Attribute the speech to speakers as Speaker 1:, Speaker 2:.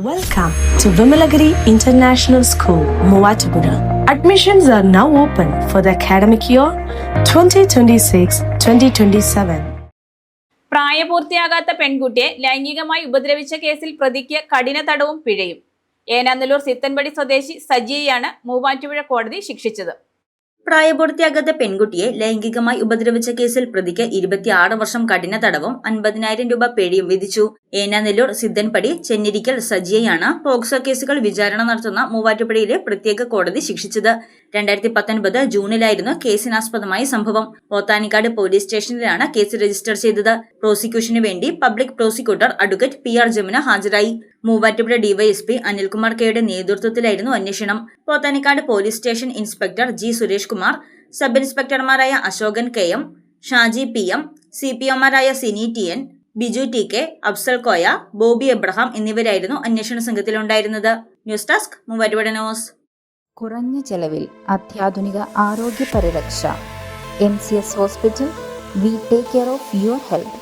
Speaker 1: Welcome to Vimalagiri International School, Muatupura. Admissions are now open for the academic year 2026-2027.
Speaker 2: പ്രായപൂർത്തിയാകാത്ത പെൺകുട്ടിയെ ലൈംഗികമായി ഉപദ്രവിച്ച കേസിൽ പ്രതിക്ക് കഠിന തടവും പിഴയും ഏനാന്നല്ലൂർ സിത്തൻപടി സ്വദേശി സജിയെയാണ് മൂവാറ്റുപുഴ കോടതി ശിക്ഷിച്ചത്
Speaker 3: പ്രായപൂർത്തിയാകാത്ത പെൺകുട്ടിയെ ലൈംഗികമായി ഉപദ്രവിച്ച കേസിൽ പ്രതിക്ക് ഇരുപത്തിയാറ് വർഷം കഠിന തടവും അൻപതിനായിരം രൂപ പിഴയും വിധിച്ചു ഏനാനെല്ലൂർ സിദ്ധൻപടി ചെന്നിരിക്കൽ സജിയയാണ് പോക്സോ കേസുകൾ വിചാരണ നടത്തുന്ന മൂവാറ്റുപുഴയിലെ പ്രത്യേക കോടതി ശിക്ഷിച്ചത്. രണ്ടായിരത്തി പത്തൊൻപത് ജൂണിലായിരുന്നു കേസിനാസ്പദമായ സംഭവം. പോത്താനിക്കാട് പോലീസ് സ്റ്റേഷനിലാണ് കേസ് രജിസ്റ്റർ ചെയ്തത്. പ്രോസിക്യൂഷന് വേണ്ടി public prosecutor advocate P R Jamuna ഹാജരായി. മൂവാറ്റുപുഴ ഡിവൈഎസ്പി അനിൽകുമാർ കെയുടെ നേതൃത്വത്തിലായിരുന്നു അന്വേഷണം. Pothanikkad police station inspector G Suresh Kumar sub ഇൻസ്പെക്ടർമാരായ Ashokan K M Shaji P M C P ഒമാരായ Sini T N Biju T K Afsal Koya Bobby Abraham എന്നിവരായിരുന്നു അന്വേഷണ സംഘത്തിലുണ്ടായിരുന്നത്. News desk Muvattupuzha news.
Speaker 4: കുറഞ്ഞ ചെലവിൽ അത്യാധുനിക ആരോഗ്യ പരിരക്ഷ. M C S hospital V take care of your health.